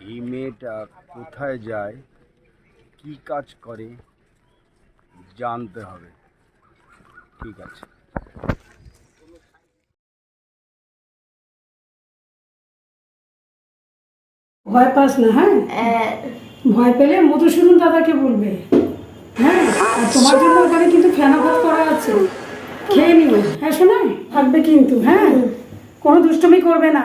এই মেয়েটা কোথায় যায় কি কাজ করে জানতে হবে। ঠিক আছে। ভয় পাস না হ্যাঁ? ভয় পেলে মধুসূদন দাদাকে বলবে। হ্যাঁ? আর তোমার জন্য ওখানে কিন্তু ফেনা ভাত করা আছে। খেয়ে নিও। হ্যাঁ শোনা থাকবে কিন্তু হ্যাঁ? কোনো দুষ্টুমি করবে না।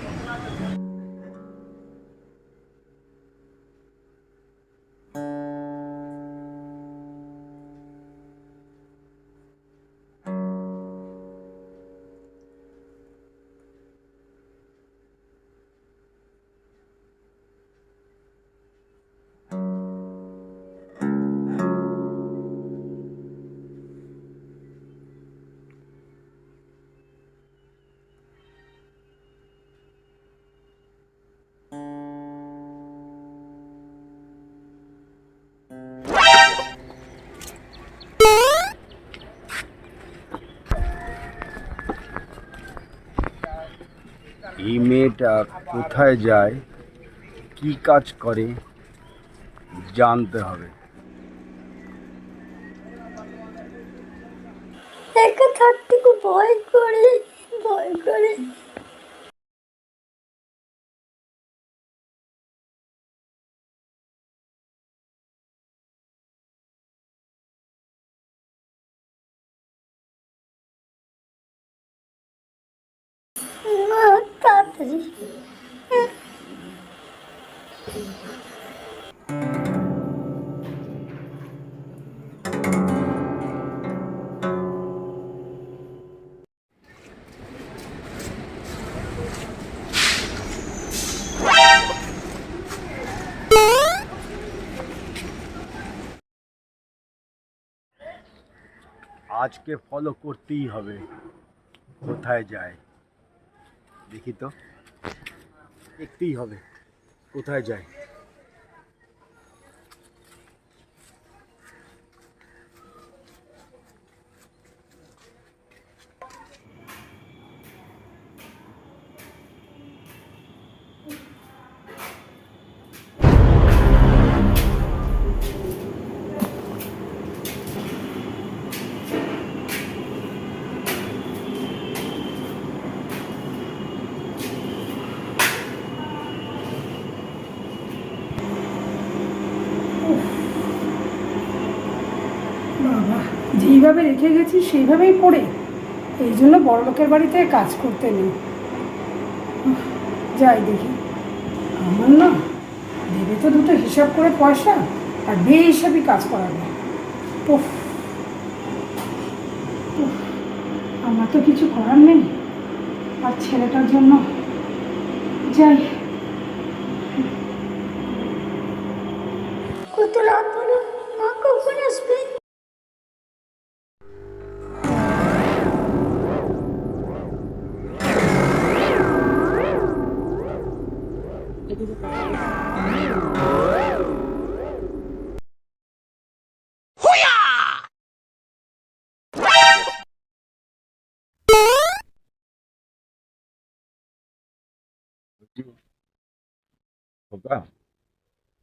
এই মেয়েটা কোথায় যায়, কি কাজ করে, জানতে হবে। একা থাকতে খুব ভয় করে ভয় করে। আজকে ফলো করতেই হবে। কোথায় যায়? দেখি তো। দেখতেই হবে কোথায় যায়। যেইভাবে রেখে গেছি সেইভাবেই পড়ে। এই জন্য বড় লোকের বাড়িতে কাজ করতে নেই। যাই দেখি। আমার না দেবে তো দুটো হিসাব করে পয়সা আর বে হিসাবই কাজ করাবে। উফ, আমার তো কিছু করার নেই। আর ছেলেটার জন্য যাই। কত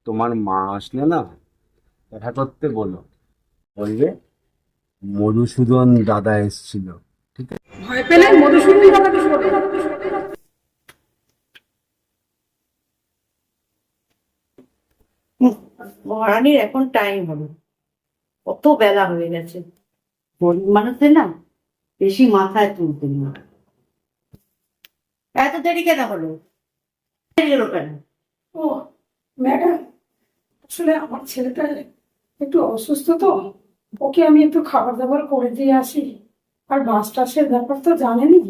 তোমার মা আসলে না দেখা করতে বলো। বলবে মধুসূদন দাদা এসেছিল, ঠিক আছে? ভয় পেলে মধুসূদন দাদাকে মহারানীর এখন টাইম হলো কত বেলা হয়ে গেছে। গরিব মানুষদের না বেশি মাথায় তুলতে না এত দেরি কেন হলো? হলো কেন? ও, ম্যাডাম, আসলে আমার ছেলেটা একটু অসুস্থ তো। ওকে আমি একটু খাবার দাবার করে দিয়ে আসি। আর বাস টাসের ব্যাপার তো জানেনি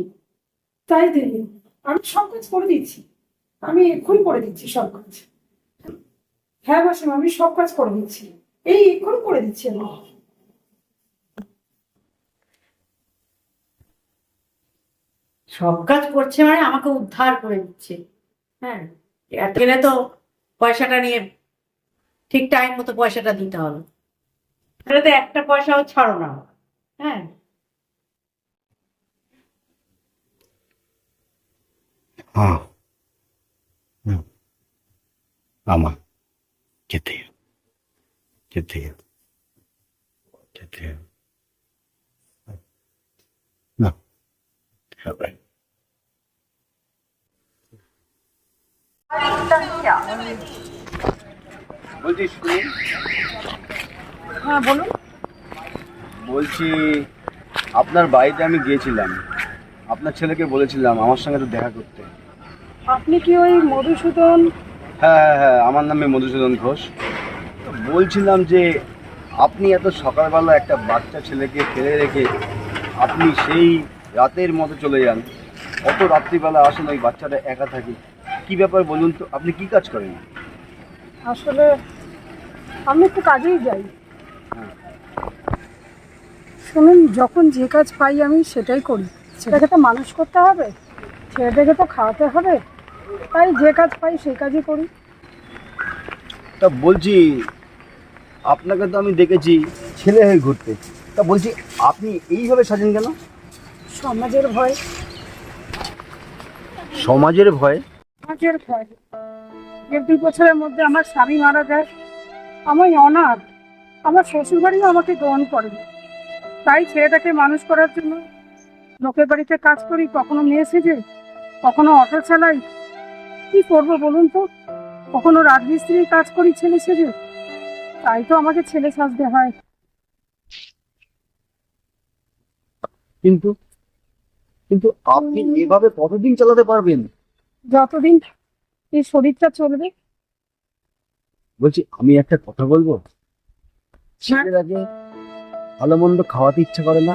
তাই দেরি। আমি সব কাজ করে দিচ্ছি। আমি এক্ষুনি করে দিচ্ছি সব কাজ। হ্যাঁ মাসিমা আমি সব কাজ করে দিচ্ছি। এই এখন করে দিচ্ছি সব কাজ করছে মানে আমাকে উদ্ধার করে দিচ্ছে। হ্যাঁ গেলে তো পয়সাটা নিয়ে ঠিক টাইম মতো পয়সাটা দিতে হবে। তাহলে তো একটা পয়সাও ছাড়ো না। হ্যাঁ।, হ্যাঁ। আমার। আমা যেতে যেতে যেতে না হবে বলছি শুনুন হ্যাঁ বলুন। বলছি আপনার বাড়িতে আমি গিয়েছিলাম। আপনার ছেলেকে বলেছিলাম আমার সঙ্গে তো দেখা করতে। আপনি কি ওই মধুসূদন হ্যাঁ হ্যাঁ হ্যাঁ আমার নামে মধুসূদন ঘোষ। তো বলছিলাম যে আপনি এত সকালবেলা একটা বাচ্চা ছেলেকে ফেলে রেখে আপনি সেই রাতের মতো চলে যান। অত রাত্রিবেলা আসেন ওই বাচ্চাটা একা থাকে। কি ব্যাপার বলুন তো আপনি কি কাজ করেন? আসলে আমি একটু কাজেই যাই। হ্যাঁ। শুনুন যখন যে কাজ পাই আমি সেটাই করি। সেটাকে তো মানুষ করতে হবে ছেলেটাকে তো খাওয়াতে হবে। তাই যে কাজ পাই সেই কাজই করি। তা বলছি আপনাকে তো আমি দেখেছি ছেলে হয়ে ঘুরতে। তা বলছি আপনি এইভাবে সাজেন কেন? সমাজের ভয়। সমাজের ভয়? সমাজের ভয়। এক দুই বছরের মধ্যে আমার স্বামী মারা যায়। আমি অনাথ। আমার শ্বশুরবাড়িও আমাকে গ্রহণ করে। তাই ছেলেটাকে মানুষ করার জন্য লোকের বাড়িতে কাজ করি কখনো মেয়ে সেজে কখনো অটো চালাই কি করব বলুন তো? কখনো রাজমিস্ত্রির কাজ করি ছেলে সেজে? তাই তো আমাকে ছেলে সাজতে হয়। কিন্তু কিন্তু আপনি এভাবে কতদিন চালাতে পারবেন? যতদিন এই শরীরটা চলবে। বলছি আমি একটা কথা বলব? ছেলের আগে ভালো মন্দ খাওয়াতে ইচ্ছা করে না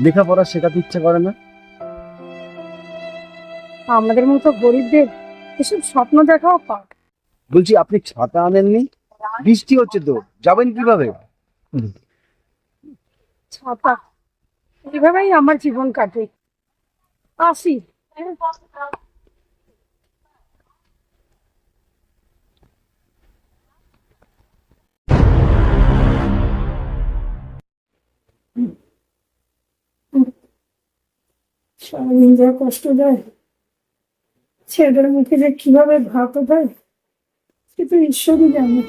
লেখাপড়া শেখাতে ইচ্ছা করে না। আমাদের মতো গরিবদের এসব স্বপ্ন দেখাও পাক। বলছি আপনি ছাতা আনেননি? বৃষ্টি হচ্ছে তো যাবেন কীভাবে? ছাতা। এভাবেই আমার জীবন কাটে। আসি। সারাদিন যা কষ্ট দেয়। ছেলেদের মুখে যে কীভাবে ভাত দেয় সে তো ঈশ্বরই জানে।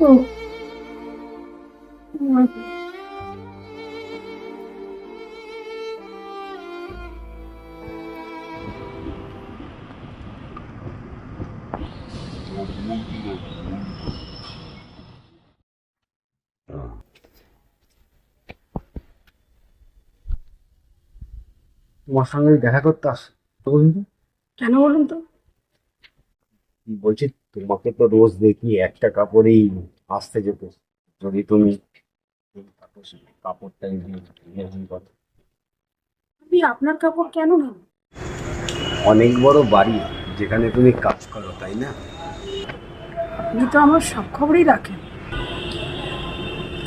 ও তোমার সঙ্গে দেখা করতে আস। বলুন তো কেন বলুন তো? বলছি তোমাকে তো রোজ দেখি একটা কাপড়েই আসতে যেত। যদি তুমি এই কাপড়- কাপড়টাই এরকম করো আমি আপনার কাপড় কেন নেব? অনেক বড় বাড়ি যেখানে তুমি কাজ করো তাই না? আপনি তো আমার সব খবরই রাখেন।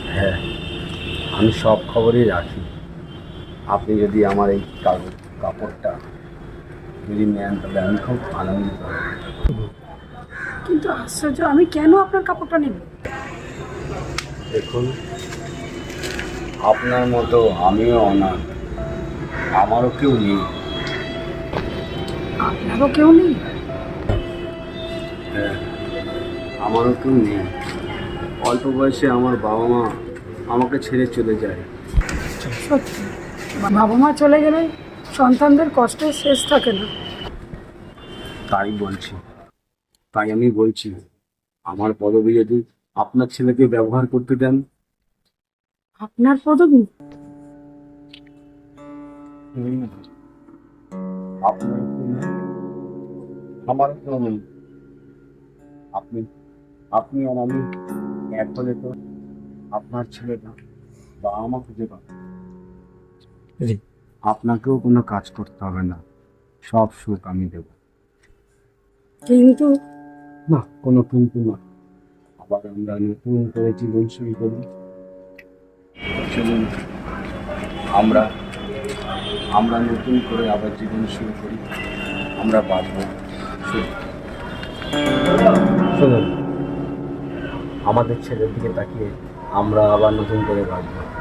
হ্যাঁ আমি সব খবরই রাখি। আপনি যদি আমার এই কাগজ কাপড়টা যদি নেন তাহলে আমি খুব আনন্দিত। কিন্তু আশ্চর্য আমি কেন আপনার কাপড়টা নেব? দেখুন আপনার মতো আমিও অনাথ। আমারও কেউ নেই। আপনারও কেউ নেই? হ্যাঁ আমারও কেউ নেই। অল্প বয়সে আমার বাবা মা আমাকে ছেড়ে চলে যায়। সত্যি? বাবা মা চলে গেলে সন্তানদের কষ্টের শেষ থাকে না। তাই বলছি। তাই আমি বলছি আমার পদবি যদি আপনার ছেলেকে ব্যবহার করতে দেন। আপনার পদবি? আপনার আমার নেই আপনি আপনি আর আমি এক হলে তো আপনার ছেলেটা বা আমার খুঁজে পাবে আপনাকেও কোনো কাজ করতে হবে না। সব সুখ আমি দেব। কিন্তু না কোনো কিন্তু না আবার আমরা নতুন করে জীবন শুরু করি। চলুন আমরা আমরা নতুন করে আবার জীবন শুরু করি। আমরা বাঁচব। শুনুন আমাদের ছেলের দিকে তাকিয়ে আমরা আবার নতুন করে বাঁচব।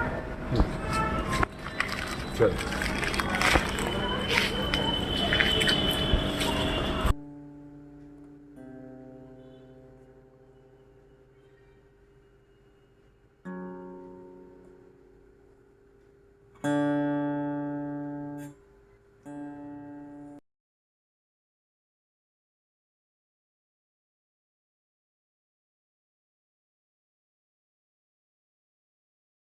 চল